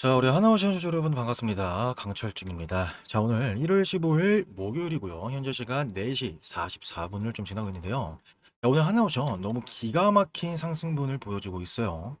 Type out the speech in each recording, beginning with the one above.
자, 우리 하나오션 시청자 여러분 반갑습니다. 강철중입니다. 자, 오늘 1월 15일 목요일이고요. 현재 시간 4시 44분을 좀 지나고 있는데요. 자, 오늘 하나오션 너무 기가 막힌 상승분을 보여주고 있어요.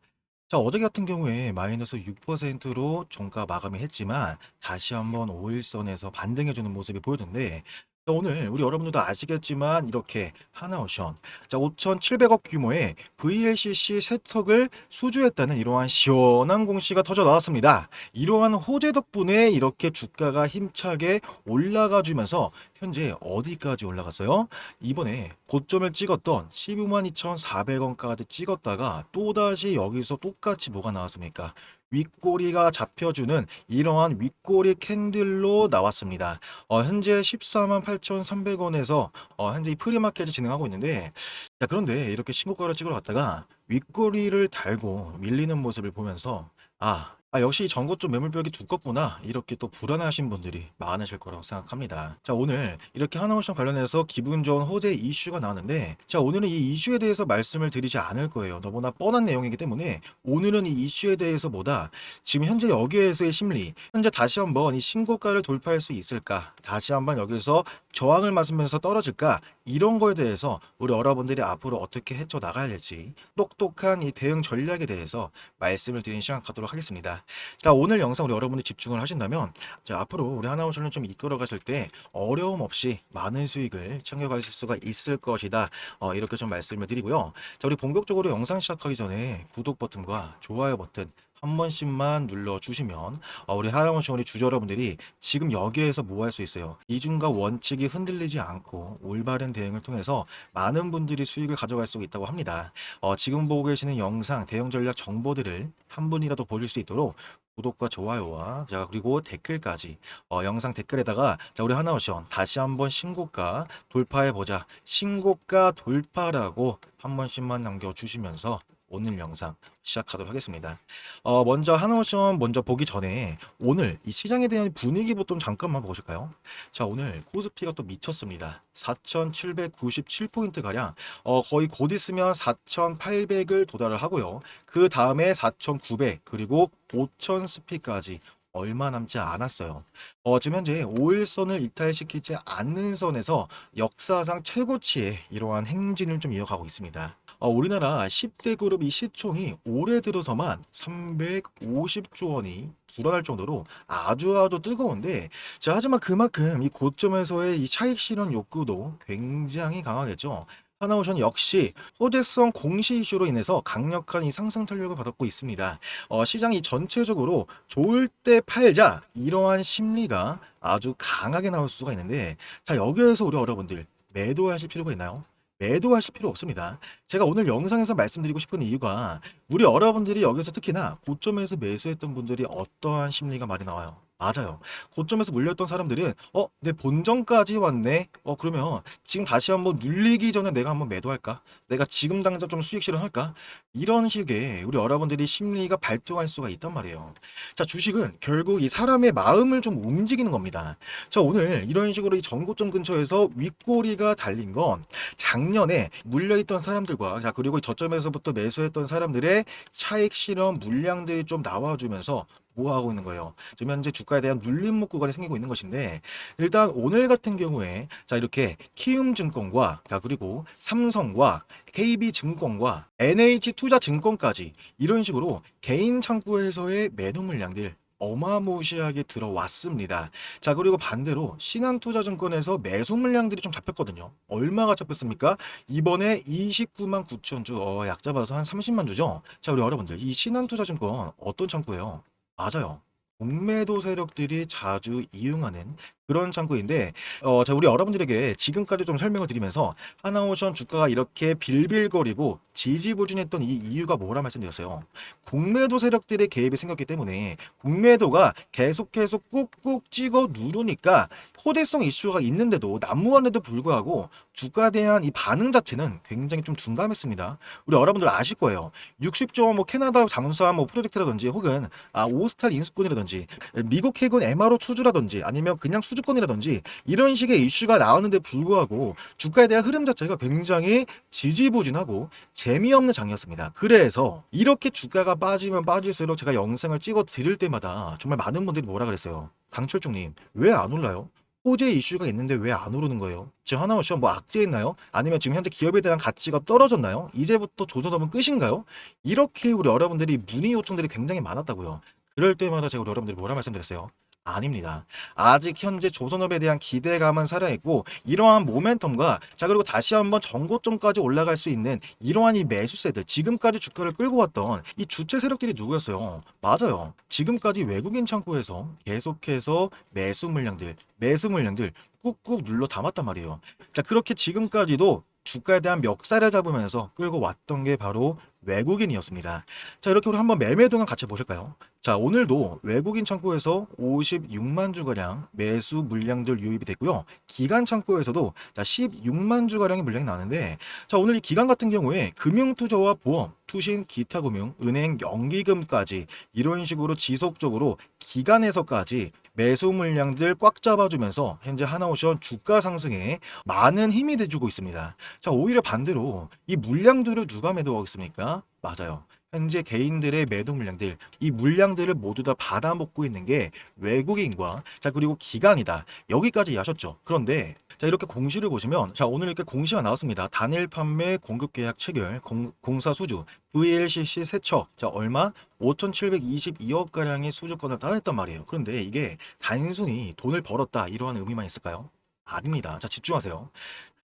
자, 어제 같은 경우에 마이너스 6%로 종가 마감이 했지만 다시 한번 5일선에서 반등해주는 모습이 보였는데 자, 오늘 우리 여러분들도 아시겠지만 이렇게 하나오션 자 5,700억 규모의 VLCC 세턱을 수주했다는 이러한 시원한 공시가 터져 나왔습니다. 이러한 호재 덕분에 이렇게 주가가 힘차게 올라가 주면서 현재 어디까지 올라갔어요? 이번에 고점을 찍었던 12만 2,400원까지 찍었다가 또다시 여기서 똑같이 뭐가 나왔습니까? 윗꼬리가 잡혀주는 이러한 윗꼬리 캔들로 나왔습니다. 어, 현재 14만 8,300원에서 어, 현재 이 프리마켓이 진행하고 있는데 자 그런데 이렇게 신고가를 찍으러 갔다가 윗꼬리를 달고 밀리는 모습을 보면서 아, 아 역시 전고 쪽 매물벽이 두껍구나 이렇게 또 불안하신 분들이 많으실 거라고 생각합니다. 자 오늘 이렇게 하나오션 관련해서 기분 좋은 호재 이슈가 나왔는데 자 오늘은 이 이슈에 대해서 말씀을 드리지 않을 거예요. 너무나 뻔한 내용이기 때문에 오늘은 이 이슈에 대해서보다 지금 현재 여기에서의 심리 현재 다시 한번 이 신고가를 돌파할 수 있을까 다시 한번 여기서 저항을 맞으면서 떨어질까 이런 거에 대해서 우리 여러분들이 앞으로 어떻게 헤쳐 나가야 될지 똑똑한 이 대응 전략에 대해서 말씀을 드리는 시간 갖도록 하겠습니다. 자, 오늘 영상 우리 여러분들 집중을 하신다면 자, 앞으로 우리 하나원천을 좀 이끌어 가실 때 어려움 없이 많은 수익을 챙겨 가실 수가 있을 것이다. 어, 이렇게 좀 말씀을 드리고요. 자, 우리 본격적으로 영상 시작하기 전에 구독 버튼과 좋아요 버튼 한 번씩만 눌러주시면 어, 우리 하영원 우리 주주 여러분들이 지금 여기에서 뭐 할 수 있어요? 이중과 원칙이 흔들리지 않고 올바른 대응을 통해서 많은 분들이 수익을 가져갈 수 있다고 합니다. 어, 지금 보고 계시는 영상 대응 전략 정보들을 한 분이라도 보실 수 있도록 구독과 좋아요와 자 그리고 댓글까지 어, 영상 댓글에다가 자 우리 하나오션 다시 한번 신고가 돌파해 보자 신고가 돌파라고 한 번씩만 남겨주시면서 오늘 영상 시작하도록 하겠습니다. 어, 먼저 하나오션 먼저 보기 전에 오늘 이 시장에 대한 분위기부터 좀 잠깐만 보실까요? 자, 오늘 코스피가 또 미쳤습니다. 4,797포인트 가량, 어, 거의 곧 있으면 4,800을 도달을 하고요. 그 다음에 4,900 그리고 5,000 스피까지 얼마 남지 않았어요. 어, 지금 현재 5일선을 이탈시키지 않는 선에서 역사상 최고치의 이러한 행진을 좀 이어가고 있습니다. 어, 우리나라 10대 그룹 이 시총이 올해 들어서만 350조 원이 불어날 정도로 아주 아주 뜨거운데 자, 하지만 그만큼 이 고점에서의 이 차익 실현 욕구도 굉장히 강하겠죠. 하나오션 역시 호재성 공시 이슈로 인해서 강력한 이 상승 탄력을 받고 있습니다. 어, 시장이 전체적으로 좋을 때 팔자 이러한 심리가 아주 강하게 나올 수가 있는데 자 여기에서 우리 여러분들 매도하실 필요가 있나요? 매도하실 필요 없습니다. 제가 오늘 영상에서 말씀드리고 싶은 이유가 우리 여러분들이 여기서 특히나 고점에서 매수했던 분들이 어떠한 심리가 많이 나와요. 맞아요. 고점에서 물렸던 사람들은 어, 내 본전까지 왔네. 어, 그러면 지금 다시 한번 눌리기 전에 내가 한번 매도할까? 내가 지금 당장 좀 수익 실현할까? 이런 식의 우리 여러분들이 심리가 발동할 수가 있단 말이에요. 자, 주식은 결국 이 사람의 마음을 좀 움직이는 겁니다. 자, 오늘 이런 식으로 이 전고점 근처에서 윗꼬리가 달린 건 작년에 물려있던 사람들과 자, 그리고 저점에서부터 매수했던 사람들의 차익 실현 물량들이 좀 나와주면서 뭐 하고 있는 거예요? 지금 현재 주가에 대한 눌림목 구간이 생기고 있는 것인데 일단 오늘 같은 경우에 자 이렇게 키움증권과 자 그리고 삼성과 KB증권과 NH투자증권까지 이런 식으로 개인 창구에서의 매도 물량들 어마무시하게 들어왔습니다. 자, 그리고 반대로 신한투자증권에서 매수 물량들이 좀 잡혔거든요. 얼마가 잡혔습니까? 이번에 29만 9천 주, 어, 약 잡아서 한 30만 주죠? 자, 우리 여러분들, 이 신한투자증권 어떤 창구예요? 맞아요. 공매도 세력들이 자주 이용하는 그런 창구인데, 어, 자, 우리 여러분들에게 지금까지 좀 설명을 드리면서 하나오션 주가가 이렇게 빌빌거리고 지지부진했던 이 이유가 뭐라 말씀드렸어요. 공매도 세력들의 개입이 생겼기 때문에 공매도가 계속 계속 꾹꾹 찍어 누르니까 호재성 이슈가 있는데도 난무한데도 불구하고 주가에 대한 이 반응 자체는 굉장히 좀 둔감했습니다. 우리 여러분들 아실 거예요. 60조 뭐 캐나다 잠수함 뭐 프로젝트라든지 혹은 아 오스탈 인수권이라든지 미국 해군 MRO 추주라든지 아니면 그냥 수주 수주권이라든지 이런 식의 이슈가 나왔는데 불구하고 주가에 대한 흐름 자체가 굉장히 지지부진하고 재미없는 장이었습니다. 그래서 이렇게 주가가 빠지면 빠질수록 제가 영상을 찍어 드릴 때마다 정말 많은 분들이 뭐라 그랬어요. 강철중님 왜 안 올라요? 호재 이슈가 있는데 왜 안 오르는 거예요? 지금 하나오션 뭐 악재했나요? 아니면 지금 현재 기업에 대한 가치가 떨어졌나요? 이제부터 조선업은 끝인가요? 이렇게 우리 여러분들이 문의 요청들이 굉장히 많았다고요. 그럴 때마다 제가 우리 여러분들이 뭐라 말씀드렸어요? 아닙니다. 아직 현재 조선업에 대한 기대감은 살아있고 이러한 모멘텀과 자 그리고 다시 한번 전고점까지 올라갈 수 있는 이러한 이 매수세들 지금까지 주가를 끌고 왔던 이 주체 세력들이 누구였어요? 맞아요. 지금까지 외국인 창고에서 계속해서 매수 물량들 매수 물량들 꾹꾹 눌러 담았단 말이에요. 자 그렇게 지금까지도 주가에 대한 멱살을 잡으면서 끌고 왔던 게 바로 외국인이었습니다. 자 이렇게 우리 한번 매매 동안 같이 보실까요? 자 오늘도 외국인 창고에서 56만 주가량 매수 물량들 유입이 됐고요. 기간 창고에서도 자 16만 주가량의 물량이 나왔는데 자 오늘 이 기간 같은 경우에 금융 투자와 보험, 투신, 기타 금융, 은행, 연기금까지 이런 식으로 지속적으로 기간에서까지 매수 물량들 꽉 잡아주면서 현재 하나오션 주가 상승에 많은 힘이 돼주고 있습니다. 자 오히려 반대로 이 물량들을 누가 매도하고 있습니까? 맞아요. 현재 개인들의 매도 물량들 이 물량들을 모두 다 받아먹고 있는 게 외국인과 자 그리고 기관이다. 여기까지 이해하셨죠? 그런데 자 이렇게 공시를 보시면 자 오늘 이렇게 공시가 나왔습니다. 단일 판매 공급 계약 체결 공, 공사 수주 VLCC 세척 자 얼마? 5,722억 가량의 수주권을 따냈단 말이에요. 그런데 이게 단순히 돈을 벌었다 이러한 의미만 있을까요? 아닙니다. 자 집중하세요.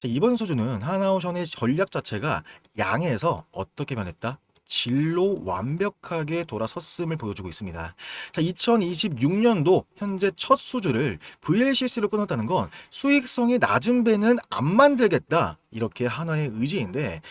자, 이번 수주는 하나오션의 전략 자체가 양에서 어떻게 변했다? 질로 완벽하게 돌아섰음을 보여주고 있습니다. 자, 2026년도 현재 첫 수주를 VLCC로 끊었다는 건 수익성이 낮은 배는 안 만들겠다. 이렇게 하나의 의지인데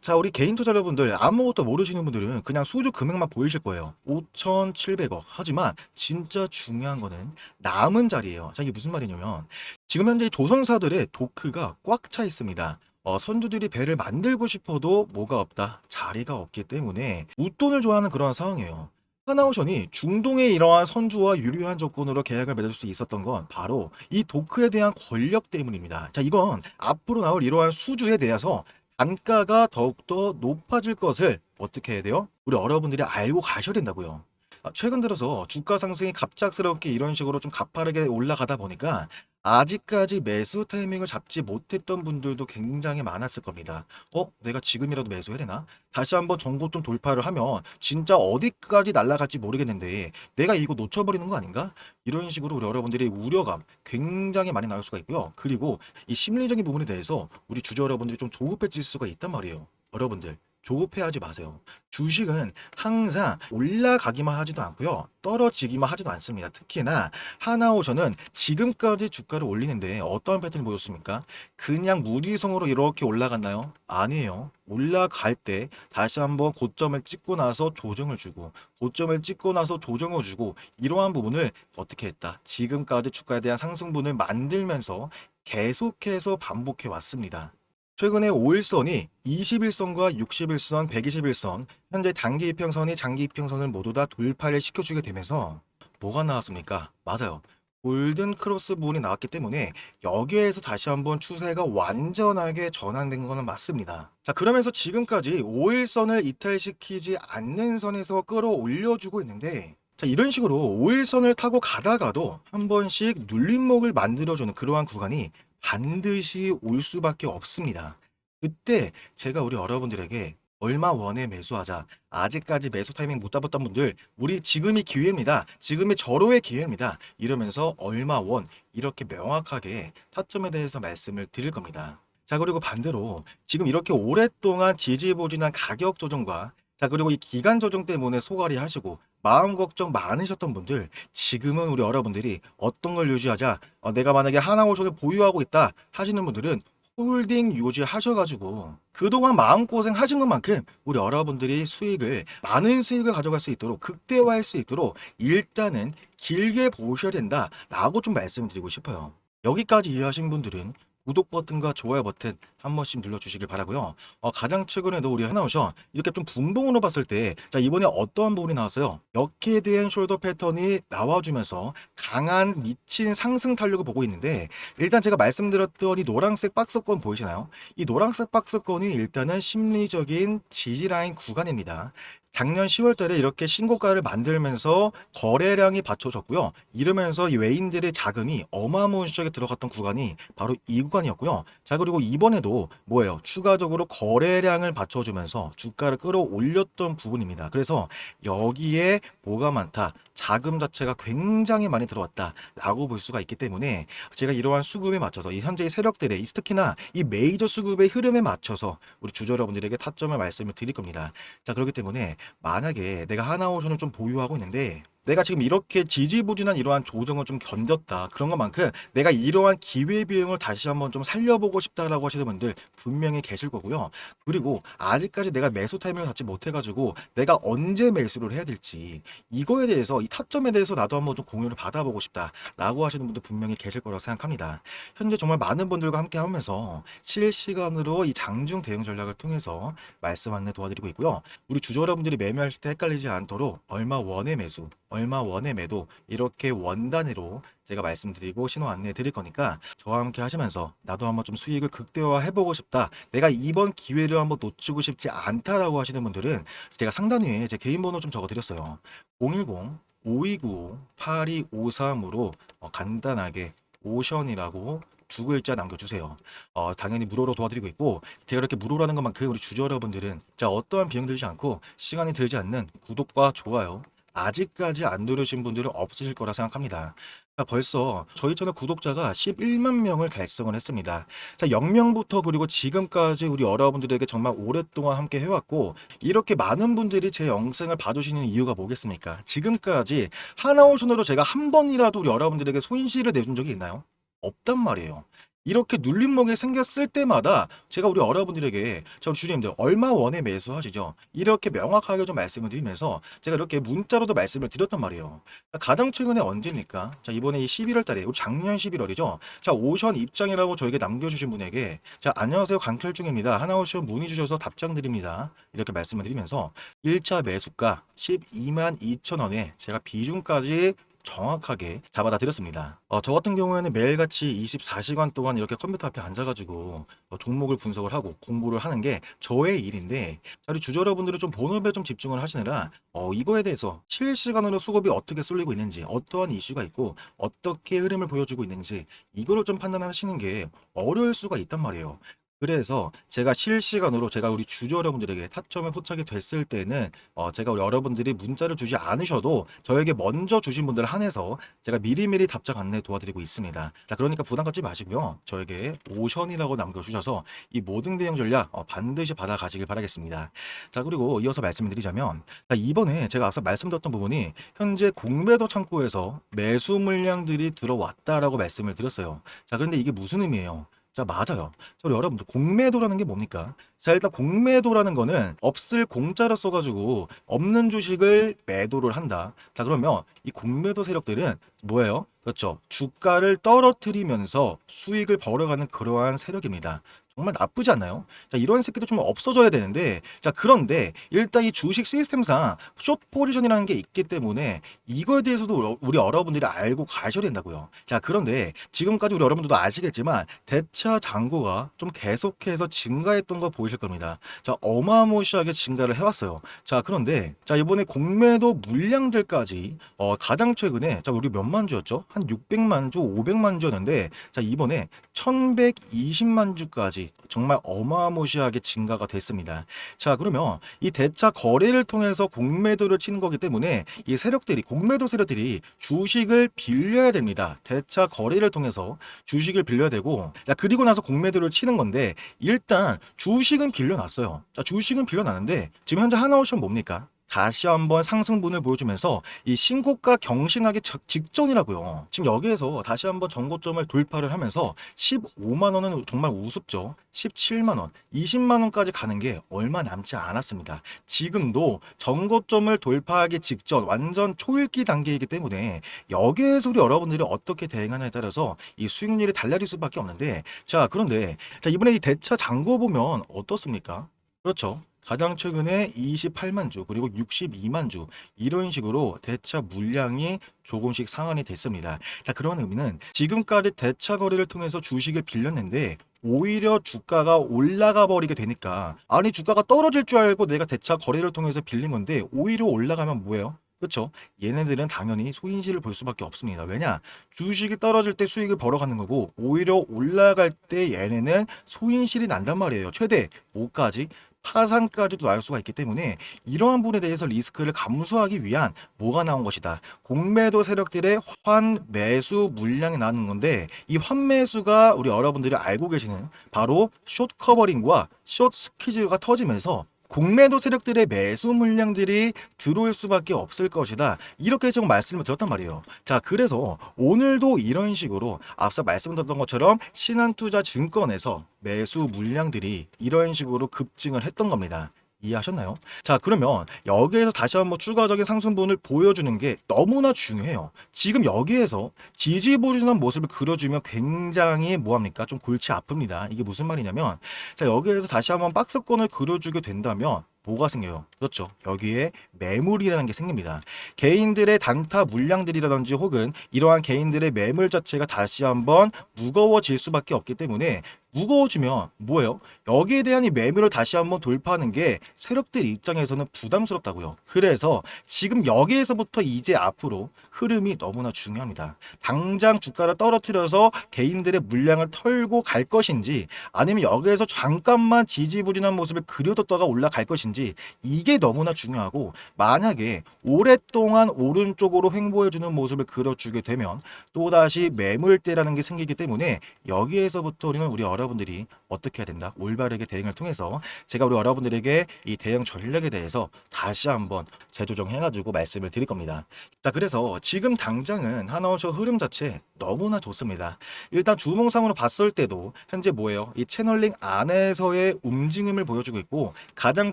자, 우리 개인 투자자분들 아무것도 모르시는 분들은 그냥 수주 금액만 보이실 거예요. 5,700억. 하지만 진짜 중요한 거는 남은 자리예요. 자, 이게 무슨 말이냐면 지금 현재 조선사들의 도크가 꽉 차 있습니다. 어, 선주들이 배를 만들고 싶어도 뭐가 없다. 자리가 없기 때문에 웃돈을 좋아하는 그런 상황이에요. 하나오션이 중동의 이러한 선주와 유리한 조건으로 계약을 맺을 수 있었던 건 바로 이 도크에 대한 권력 때문입니다. 자, 이건 앞으로 나올 이러한 수주에 대해서 단가가 더욱더 높아질 것을 어떻게 해야 돼요? 우리 여러분들이 알고 가셔야 된다고요. 아, 최근 들어서 주가 상승이 갑작스럽게 이런 식으로 좀 가파르게 올라가다 보니까 아직까지 매수 타이밍을 잡지 못했던 분들도 굉장히 많았을 겁니다. 어? 내가 지금이라도 매수해야 되나? 다시 한번 전고점 돌파를 하면 진짜 어디까지 날아갈지 모르겠는데 내가 이거 놓쳐버리는 거 아닌가? 이런 식으로 우리 여러분들이 우려감 굉장히 많이 나올 수가 있고요. 그리고 이 심리적인 부분에 대해서 우리 주주 여러분들이 좀 조급해질 수가 있단 말이에요. 여러분들 조급해하지 마세요. 주식은 항상 올라가기만 하지도 않고요. 떨어지기만 하지도 않습니다. 특히나 하나오션은 지금까지 주가를 올리는데 어떠한 패턴을 보였습니까? 그냥 무리성으로 이렇게 올라갔나요? 아니에요. 올라갈 때 다시 한번 고점을 찍고 나서 조정을 주고 고점을 찍고 나서 조정을 주고 이러한 부분을 어떻게 했다? 지금까지 주가에 대한 상승분을 만들면서 계속해서 반복해 왔습니다. 최근에 5일선이 21선과 61선, 121선, 현재 단기 이평선이 장기 이평선을 모두 다 돌파를 시켜주게 되면서 뭐가 나왔습니까? 맞아요. 골든 크로스 부분이 나왔기 때문에 여기에서 다시 한번 추세가 완전하게 전환된 거는 맞습니다. 자, 그러면서 지금까지 5일선을 이탈시키지 않는 선에서 끌어올려주고 있는데 자, 이런 식으로 5일선을 타고 가다가도 한 번씩 눌림목을 만들어주는 그러한 구간이 반드시 올 수밖에 없습니다. 그때 제가 우리 여러분들에게 얼마 원에 매수하자. 아직까지 매수 타이밍 못 잡았던 분들, 우리 지금이 기회입니다. 지금이 절호의 기회입니다. 이러면서 얼마 원 이렇게 명확하게 타점에 대해서 말씀을 드릴 겁니다. 자, 그리고 반대로 지금 이렇게 오랫동안 지지부진한 가격 조정과 자, 그리고 이 기간 조정 때문에 소갈이 하시고 마음 걱정 많으셨던 분들, 지금은 우리 여러분들이 어떤 걸 유지하자, 어, 내가 만약에 하나호선을 보유하고 있다 하시는 분들은 홀딩 유지하셔가지고 그동안 마음고생 하신 것만큼 우리 여러분들이 수익을 많은 수익을 가져갈 수 있도록 극대화할 수 있도록 일단은 길게 보셔야 된다라고 좀 말씀드리고 싶어요. 여기까지 이해하신 분들은 구독 버튼과 좋아요 버튼 한 번씩 눌러주시길 바라고요. 어, 가장 최근에도 우리 하나오션 이렇게 좀 분봉으로 봤을 때, 자 이번에 어떠한 부분이 나왔어요? 역헤드 앤 숄더 패턴이 나와주면서 강한 미친 상승 탄력을 보고 있는데, 일단 제가 말씀드렸던 이 노란색 박스권 보이시나요? 이 노란색 박스권이 일단은 심리적인 지지라인 구간입니다. 작년 10월 달에 이렇게 신고가를 만들면서 거래량이 받쳐졌고요. 이러면서 이 외인들의 자금이 어마무시하게 들어갔던 구간이 바로 이 구간이었고요. 자, 그리고 이번에도 뭐예요? 추가적으로 거래량을 받쳐주면서 주가를 끌어올렸던 부분입니다. 그래서 여기에 뭐가 많다? 자금 자체가 굉장히 많이 들어왔다라고 볼 수가 있기 때문에 제가 이러한 수급에 맞춰서 이 현재의 세력들의 이 특히나 이 메이저 수급의 흐름에 맞춰서 우리 주주 여러분들에게 타점을 말씀을 드릴 겁니다. 자, 그렇기 때문에 만약에 내가 하나오션을 좀 보유하고 있는데 내가 지금 이렇게 지지부진한 이러한 조정을 좀 견뎠다. 그런 것만큼 내가 이러한 기회비용을 다시 한번 좀 살려보고 싶다라고 하시는 분들 분명히 계실 거고요. 그리고 아직까지 내가 매수 타이밍을 잡지 못해가지고 내가 언제 매수를 해야 될지 이거에 대해서 이 타점에 대해서 나도 한번 좀 공유를 받아보고 싶다라고 하시는 분들 분명히 계실 거라고 생각합니다. 현재 정말 많은 분들과 함께 하면서 실시간으로 이 장중 대응 전략을 통해서 말씀 안내 도와드리고 있고요. 우리 주주 여러분들이 매매하실 때 헷갈리지 않도록 얼마 원의 매수, 얼마 원의 매도 이렇게 원 단위로 제가 말씀드리고 신호 안내해 드릴 거니까 저와 함께 하시면서 나도 한번 좀 수익을 극대화 해보고 싶다. 내가 이번 기회를 한번 놓치고 싶지 않다라고 하시는 분들은 제가 상단 위에 제 개인 번호 좀 적어 드렸어요. 010 5295 8253으로 어, 간단하게 오션이라고 두 글자 남겨주세요. 어, 당연히 무료로 도와드리고 있고 제가 이렇게 무료라는 것만큼 우리 주주 여러분들은 자 어떠한 비용 들지 않고 시간이 들지 않는 구독과 좋아요 아직까지 안 누르신 분들은 없으실 거라 생각합니다. 자, 벌써 저희 채널 구독자가 11만 명을 달성을 했습니다. 자, 0명부터 그리고 지금까지 우리 여러분들에게 정말 오랫동안 함께 해왔고, 이렇게 많은 분들이 제 영상을 봐주시는 이유가 뭐겠습니까? 지금까지 하나오션으로 제가 한 번이라도 우리 여러분들에게 손실을 내준 적이 있나요? 없단 말이에요. 이렇게 눌림목이 생겼을 때마다 제가 우리 여러분들에게 저 주님들 얼마 원에 매수하시죠? 이렇게 명확하게 좀 말씀을 드리면서 제가 이렇게 문자로도 말씀을 드렸단 말이에요. 가장 최근에 언제입니까? 자 이번에 이 11월 달에 작년 11월이죠. 자 오션 입장이라고 저에게 남겨주신 분에게 자 안녕하세요 강철중입니다. 하나오션 문의 주셔서 답장 드립니다. 이렇게 말씀을 드리면서 1차 매수가 12만 2천 원에 제가 비중까지 정확하게 잡아다 드렸습니다. 어, 저 같은 경우에는 매일같이 24시간 동안 이렇게 컴퓨터 앞에 앉아가지고 어, 종목을 분석을 하고 공부를 하는 게 저의 일인데 자, 우리 주주 여러분들은 좀 본업에 좀 집중을 하시느라 어, 이거에 대해서 실시간으로 수급이 어떻게 쏠리고 있는지 어떠한 이슈가 있고 어떻게 흐름을 보여주고 있는지 이거를 좀 판단하시는 게 어려울 수가 있단 말이에요. 그래서 제가 실시간으로 제가 우리 주주 여러분들에게 타점에 포착이 됐을 때는 어 제가 우리 여러분들이 문자를 주지 않으셔도 저에게 먼저 주신 분들 한해서 제가 미리미리 답장 안내 도와드리고 있습니다. 자, 그러니까 부담 갖지 마시고요. 저에게 오션이라고 남겨주셔서 이 모든 대응 전략 어, 반드시 받아가시길 바라겠습니다. 자, 그리고 이어서 말씀을 드리자면 자, 이번에 제가 앞서 말씀드렸던 부분이 현재 공매도 창구에서 매수 물량들이 들어왔다라고 말씀을 드렸어요. 자, 그런데 이게 무슨 의미예요? 자, 맞아요. 자, 우리 여러분들 공매도라는 게 뭡니까? 자, 일단 공매도라는 거는 없을 공짜로 써가지고 없는 주식을 매도를 한다. 자, 그러면 이 공매도 세력들은 뭐예요? 그렇죠. 주가를 떨어뜨리면서 수익을 벌어가는 그러한 세력입니다. 정말 나쁘지 않나요? 자, 이런 새끼도 좀 없어져야 되는데, 자, 그런데 일단 이 주식 시스템상 숏 포지션이라는 게 있기 때문에 이거에 대해서도 우리 여러분들이 알고 가셔야 된다고요. 자, 그런데 지금까지 우리 여러분들도 아시겠지만 대차 잔고가 좀 계속해서 증가했던 거 보이 실 겁니다. 자, 어마무시하게 증가를 해왔어요. 자, 그런데 자, 이번에 공매도 물량들까지 어, 가장 최근에 자, 우리 몇만 주였죠? 한 600만 주, 500만 주였는데 자, 이번에 1120만 주까지 정말 어마무시하게 증가가 됐습니다. 자, 그러면 이 대차 거래를 통해서 공매도를 치는 거기 때문에 이 세력들이 공매도 세력들이 주식을 빌려야 됩니다. 대차 거래를 통해서 주식을 빌려야 되고 자, 그리고 나서 공매도를 치는 건데 일단 주식 은 빌려놨어요. 자, 주식은 빌려놨는데 지금 현재 하나오션 뭡니까? 다시 한번 상승분을 보여주면서 이 신고가 경신하기 적- 직전이라고요. 지금 여기에서 다시 한번 전고점을 돌파를 하면서 15만 원은 정말 우습죠. 17만 원, 20만 원까지 가는 게 얼마 남지 않았습니다. 지금도 전고점을 돌파하기 직전 완전 초읽기 단계이기 때문에 여기에서 우리 여러분들이 어떻게 대응하냐에 따라서 이 수익률이 달라질 수밖에 없는데 자 그런데 자 이번에 이 대차 잔고 보면 어떻습니까? 그렇죠. 가장 최근에 28만 주 그리고 62만 주 이런 식으로 대차 물량이 조금씩 상한이 됐습니다. 자 그런 의미는 지금까지 대차 거래를 통해서 주식을 빌렸는데 오히려 주가가 올라가 버리게 되니까 아니 주가가 떨어질 줄 알고 내가 대차 거래를 통해서 빌린 건데 오히려 올라가면 뭐예요? 그렇죠? 얘네들은 당연히 소인실을 볼 수밖에 없습니다. 왜냐? 주식이 떨어질 때 수익을 벌어가는 거고 오히려 올라갈 때 얘네는 소인실이 난단 말이에요. 최대 5까지 파산까지도 날 수가 있기 때문에 이러한 부분에 대해서 리스크를 감수하기 위한 뭐가 나온 것이다. 공매도 세력들의 환매수 물량이 나오는 건데 이 환매수가 우리 여러분들이 알고 계시는 바로 숏 커버링과 숏 스퀴즈가 터지면서 공매도 세력들의 매수 물량들이 들어올 수밖에 없을 것이다. 이렇게 지금 말씀을 드렸단 말이에요. 자, 그래서 오늘도 이런 식으로 앞서 말씀드렸던 것처럼 신한투자증권에서 매수 물량들이 이런 식으로 급증을 했던 겁니다. 이해하셨나요? 자, 그러면 여기에서 다시 한번 추가적인 상승분을 보여주는 게 너무나 중요해요. 지금 여기에서 지지부진한 모습을 그려주면 굉장히 뭐합니까? 좀 골치 아픕니다. 이게 무슨 말이냐면, 자, 여기에서 다시 한번 박스권을 그려주게 된다면, 뭐가 생겨요? 그렇죠. 여기에 매물이라는 게 생깁니다. 개인들의 단타 물량들이라든지 혹은 이러한 개인들의 매물 자체가 다시 한번 무거워질 수밖에 없기 때문에 무거워지면 뭐예요? 여기에 대한 이 매물을 다시 한번 돌파하는 게 세력들 입장에서는 부담스럽다고요. 그래서 지금 여기에서부터 이제 앞으로 흐름이 너무나 중요합니다. 당장 주가를 떨어뜨려서 개인들의 물량을 털고 갈 것인지 아니면 여기에서 잠깐만 지지부진한 모습을 그려뒀다가 올라갈 것인지 이게 너무나 중요하고 만약에 오랫동안 오른쪽으로 횡보해주는 모습을 그려주게 되면 또다시 매물대라는 게 생기기 때문에 여기에서부터 우리는 우리 여러분들이 어떻게 해야 된다? 올바르게 대응을 통해서 제가 우리 여러분들에게 이 대응 전략에 대해서 다시 한번 재조정해가지고 말씀을 드릴 겁니다. 자, 그래서 지금 당장은 하나원쇼 흐름 자체 너무나 좋습니다. 일단 주봉상으로 봤을 때도 현재 뭐예요? 이 채널링 안에서의 움직임을 보여주고 있고 가장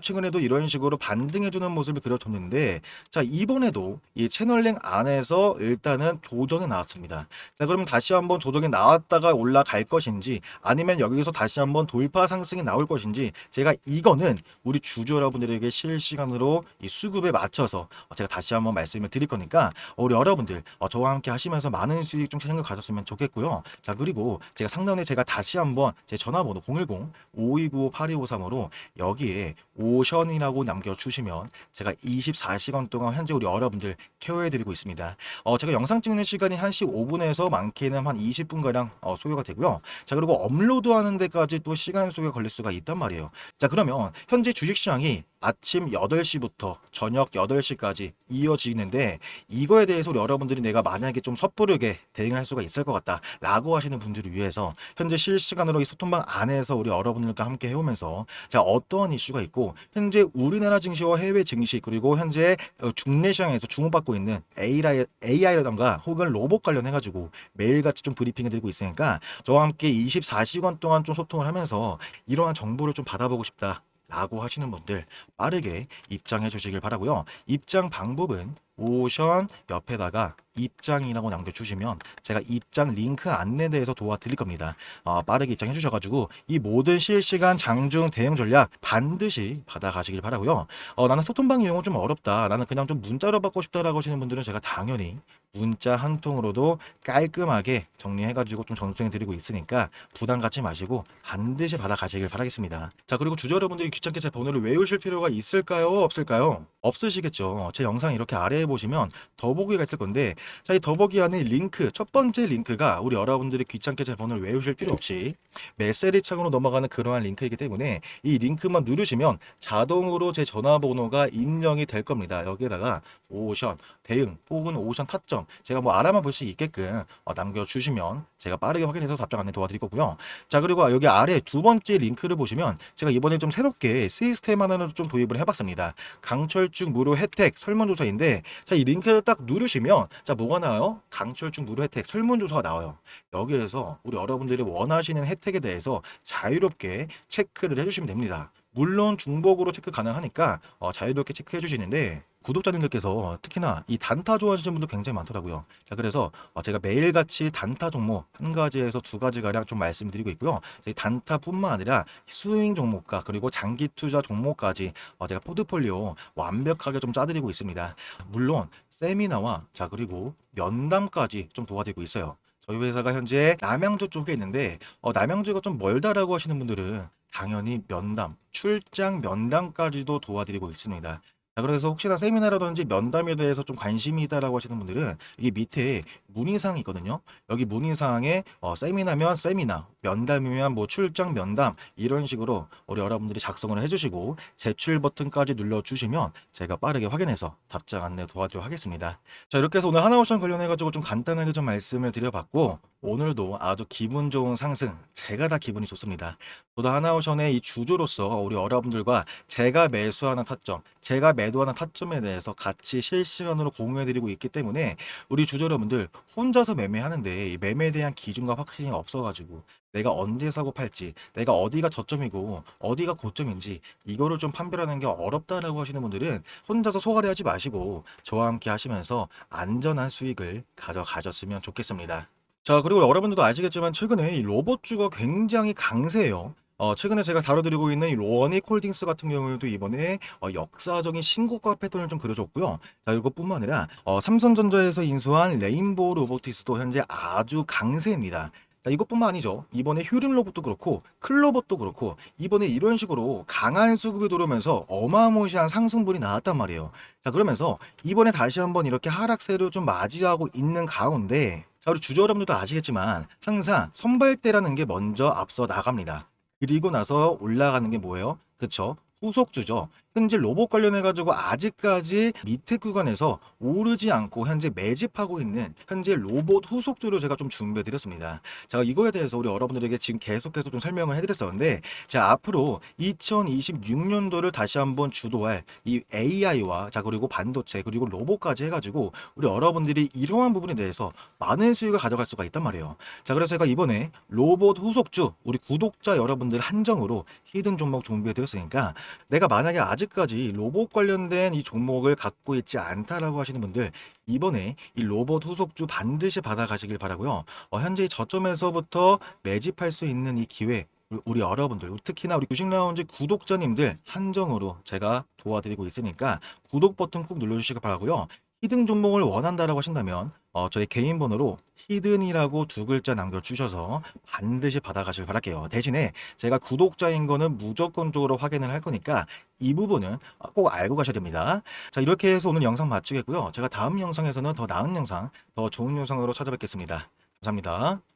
최근에 도 이런 식으로 반등해주는 모습을 그려줬는데 자 이번에도 이 채널링 안에서 일단은 조정이 나왔습니다. 자 그러면 다시 한번 조정이 나왔다가 올라갈 것인지 아니면 여기서 다시 한번 돌파 상승이 나올 것인지 제가 이거는 우리 주주 여러분들에게 실시간으로 이 수급에 맞춰서 제가 다시 한번 말씀을 드릴 거니까 우리 여러분들 어, 저와 함께 하시면서 많은 수익 좀 생각 가졌으면 좋겠고요. 자 그리고 제가 상단에 제가 다시 한번 제 전화번호 010-5295-8253으로 여기에 오 션이라고 남겨주시면 제가 24시간 동안 현재 우리 여러분들 케어해드리고 있습니다. 어, 제가 영상 찍는 시간이 1시 5분에서 많게는 한 20분가량 어, 소요가 되고요. 자 그리고 업로드 하는 데까지 또 시간 소요가 걸릴 수가 있단 말이에요. 자 그러면 현재 주식시장이 아침 8시부터 저녁 8시까지 이어지는데 이거에 대해서 여러분들이 내가 만약에 좀 섣부르게 대응할 수가 있을 것 같다 라고 하시는 분들을 위해서 현재 실시간으로 이 소통방 안에서 우리 여러분들과 함께 해오면서 자 어떠한 이슈가 있고 현재 우리나라 증시와 해외 증시 그리고 현재 어, 국내 시장에서 주목받고 있는 AI, AI라던가 혹은 로봇 관련해 가지고 매일같이 좀 브리핑을 드리고 있으니까 저와 함께 24시간 동안 좀 소통을 하면서 이러한 정보를 좀 받아보고 싶다 라고 하시는 분들 빠르게 입장해 주시길 바라고요. 입장 방법은 오션 옆에다가 입장이라고 남겨주시면 제가 입장 링크 안내대에서 도와드릴 겁니다. 어, 빠르게 입장해 주셔가지고 이 모든 실시간 장중 대응 전략 반드시 받아가시길 바라고요. 어, 나는 소통방 이용은 좀 어렵다. 나는 그냥 좀 문자로 받고 싶다라고 하시는 분들은 제가 당연히 문자 한 통으로도 깔끔하게 정리해가지고 좀 전송해 드리고 있으니까 부담 갖지 마시고 반드시 받아가시길 바라겠습니다. 자 그리고 주주 여러분들이 귀찮게 제 번호를 외우실 필요가 있을까요? 없을까요? 없으시겠죠. 제 영상 이렇게 아래에 보시면 더보기가 있을 건데 자, 이 더보기 안에 링크 첫 번째 링크가 우리 여러분들이 귀찮게 제 번호를 외우실 필요 없이 메시지 창으로 넘어가는 그러한 링크이기 때문에 이 링크만 누르시면 자동으로 제 전화번호가 입력이 될 겁니다. 여기에다가 오션 대응 혹은 오션 타점 제가 뭐 알아만 볼 수 있게끔 어, 남겨주시면 제가 빠르게 확인해서 답장 안내 도와드릴 거고요. 자 그리고 여기 아래 두 번째 링크를 보시면 제가 이번에 좀 새롭게 시스템 하나를 좀 도입을 해봤습니다. 강철중 무료 혜택 설문조사인데 자 이 링크를 딱 누르시면 자 뭐가 나와요? 강철중 무료 혜택 설문조사가 나와요. 여기에서 우리 여러분들이 원하시는 혜택에 대해서 자유롭게 체크를 해주시면 됩니다. 물론 중복으로 체크 가능하니까 어, 자유롭게 체크해 주시는데 구독자님들께서 특히나 이 단타 좋아하시는 분도 굉장히 많더라고요. 자 그래서 어, 제가 매일같이 단타 종목 한 가지에서 두 가지 가량 좀 말씀드리고 있고요. 이 단타뿐만 아니라 스윙 종목과 그리고 장기 투자 종목까지 어, 제가 포트폴리오 완벽하게 좀 짜드리고 있습니다. 물론 세미나와 자 그리고 면담까지 좀 도와드리고 있어요. 저희 회사가 현재 남양주 쪽에 있는데 어, 남양주가 좀 멀다라고 하시는 분들은 당연히 면담, 출장 면담까지도 도와드리고 있습니다. 자, 그래서 혹시나 세미나라든지 면담에 대해서 좀 관심이 있다라고 하시는 분들은 이게 밑에 문의사항이 있거든요. 여기 문의사항에 어, 세미나면 세미나, 면담이면 뭐 출장 면담 이런 식으로 우리 여러분들이 작성을 해주시고 제출 버튼까지 눌러주시면 제가 빠르게 확인해서 답장 안내 도와드리도록 하겠습니다. 자 이렇게 해서 오늘 하나옵션 관련해가지고 좀 간단하게 좀 말씀을 드려봤고 오늘도 아주 기분 좋은 상승 제가 다 기분이 좋습니다. 저도 하나옵션의 이 주주로서 우리 여러분들과 제가 매수하는 타점, 제가 매도하는 타점에 대해서 같이 실시간으로 공유해드리고 있기 때문에 우리 주주 여러분들 혼자서 매매하는데 이 매매에 대한 기준과 확신이 없어가지고 내가 언제 사고 팔지, 내가 어디가 저점이고 어디가 고점인지 이거를 좀 판별하는 게 어렵다라고 하시는 분들은 혼자서 소가리 하지 마시고 저와 함께 하시면서 안전한 수익을 가져가셨으면 좋겠습니다. 자, 그리고 여러분들도 아시겠지만 최근에 이 로봇주가 굉장히 강세예요. 어, 최근에 제가 다뤄드리고 있는 이 로어닉 홀딩스 같은 경우에도 이번에 어, 역사적인 신고가 패턴을 좀 그려줬고요. 자, 이것뿐만 아니라 어, 삼성전자에서 인수한 레인보우 로보틱스도 현재 아주 강세입니다. 자, 이것뿐만 아니죠. 이번에 휴림 로봇도 그렇고 클로봇도 그렇고 이번에 이런 식으로 강한 수급이 들어오면서 어마무시한 상승분이 나왔단 말이에요. 자, 그러면서 이번에 다시 한번 이렇게 하락세를 좀 맞이하고 있는 가운데 자, 우리 주주 여러분들도 아시겠지만 항상 선발대라는 게 먼저 앞서 나갑니다. 그리고 나서 올라가는 게 뭐예요? 그쵸? 후속주죠. 현재 로봇 관련해 가지고 아직까지 밑에 구간에서 오르지 않고 현재 매집하고 있는 현재 로봇 후속주를 제가 좀 준비해 드렸습니다. 자, 이거에 대해서 우리 여러분들에게 지금 계속해서 좀 설명을 해 드렸었는데, 자, 앞으로 2026년도를 다시 한번 주도할 이 AI와 자, 그리고 반도체, 그리고 로봇까지 해 가지고 우리 여러분들이 이러한 부분에 대해서 많은 수익을 가져갈 수가 있단 말이에요. 자, 그래서 제가 이번에 로봇 후속주 우리 구독자 여러분들 한정으로 히든 종목 준비해 드렸으니까 내가 만약에 아직 까지 로봇 관련된 이 종목을 갖고 있지 않다라고 하시는 분들 이번에 이 로봇 후속주 반드시 받아가시길 바라고요. 어, 현재 이 저점에서부터 매집할 수 있는 이 기회 우리 여러분들 특히나 우리 주식 라운지 구독자님들 한정으로 제가 도와드리고 있으니까 구독 버튼 꾹 눌러주시기 바라고요. 히든 종목을 원한다라고 하신다면 어, 저희 개인 번호로 히든이라고 두 글자 남겨주셔서 반드시 받아가시길 바랄게요. 대신에 제가 구독자인 거는 무조건적으로 확인을 할 거니까 이 부분은 꼭 알고 가셔야 됩니다. 자 이렇게 해서 오늘 영상 마치겠고요. 제가 다음 영상에서는 더 나은 영상, 더 좋은 영상으로 찾아뵙겠습니다. 감사합니다.